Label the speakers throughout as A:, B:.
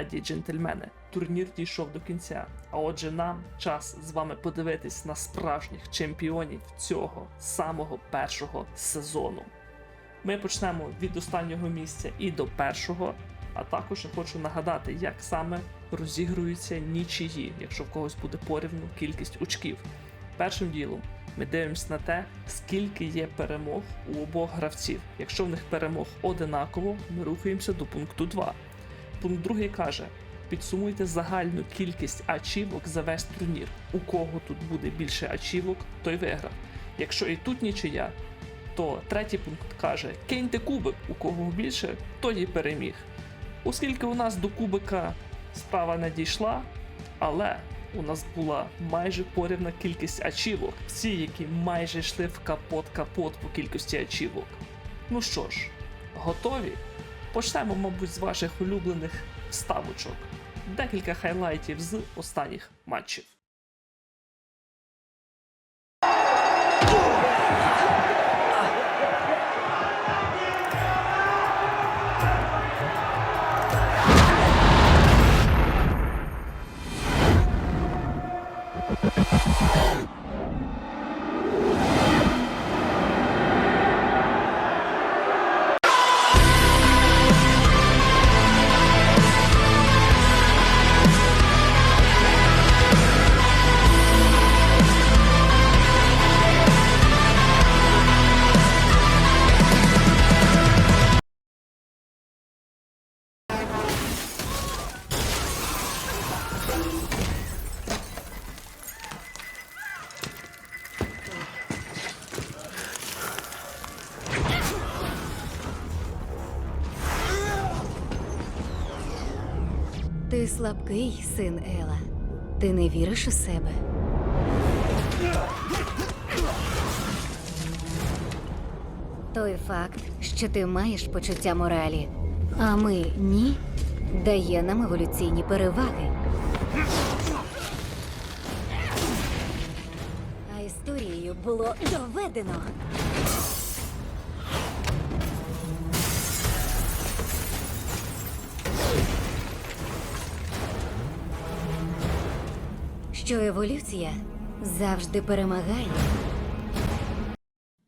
A: леді і джентльмени, турнір дійшов до кінця. А отже, нам час з вами подивитись на справжніх чемпіонів цього самого першого сезону. Ми почнемо від останнього місця і до першого. А також я хочу нагадати, як саме розігруються нічиї, якщо в когось буде порівну кількість очків. Першим ділом ми дивимося на те, скільки є перемог у обох гравців. Якщо в них перемог одинаково, ми рухаємося до пункту 2. Пункт 2 каже: підсумуйте загальну кількість ачівок за весь турнір. У кого тут буде більше ачівок, той виграв. Якщо і тут нічия, то третій пункт каже: киньте кубик, у кого більше, той і переміг. Оскільки у нас до кубика справа не дійшла, але у нас була майже порівна кількість ачівок, всі, які майже йшли в капот-капот по кількості ачівок. Ну що ж, готові? Почнемо, мабуть, з ваших улюблених вставочок. Декілька хайлайтів з останніх матчів.
B: Ти слабкий, син Ела. Ти не віриш у себе. Той факт, що ти маєш почуття моралі, а ми ні, дає нам еволюційні переваги. А історією було доведено. Що еволюція завжди перемагає.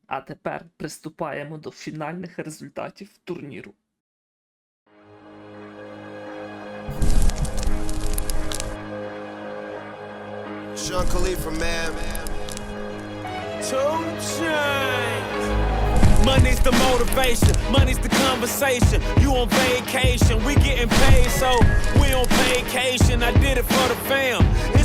A: А тепер приступаємо до фінальних результатів турніру.
C: Sean Khalifa, man.
D: Two chains. Money's the motivation, money's the conversation. You on vacation, we getting paid, so we on vacation. I did it for the fam.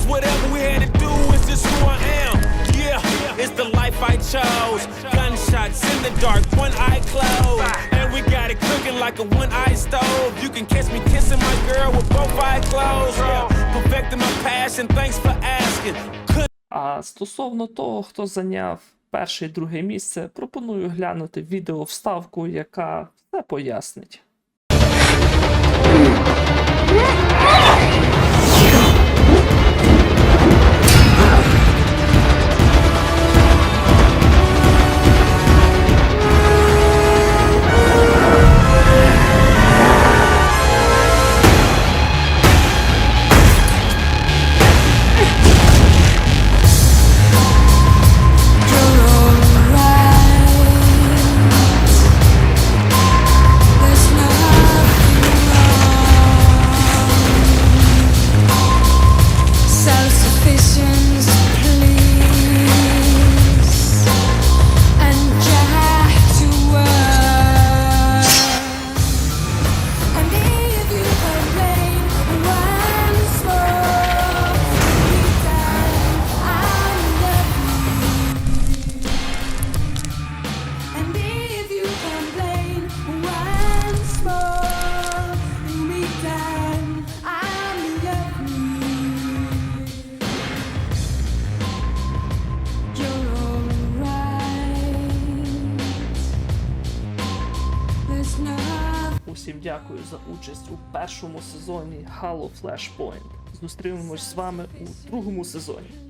D: Whatever we had to do, it's just who I am. Yeah, it's the life I chose. Gunshots in the dark, one eye closed. And we got it cooking like a one eye stove. You can catch me kissing my girl with both eyes closed. Yeah, perfecting my passion, thanks for asking.
A: А стосовно того, хто зайняв перше і друге місце, пропоную глянути відео вставку, яка все пояснить. Дякую за участь у першому сезоні Halo Flashpoint. Зустрінемось з вами у другому сезоні.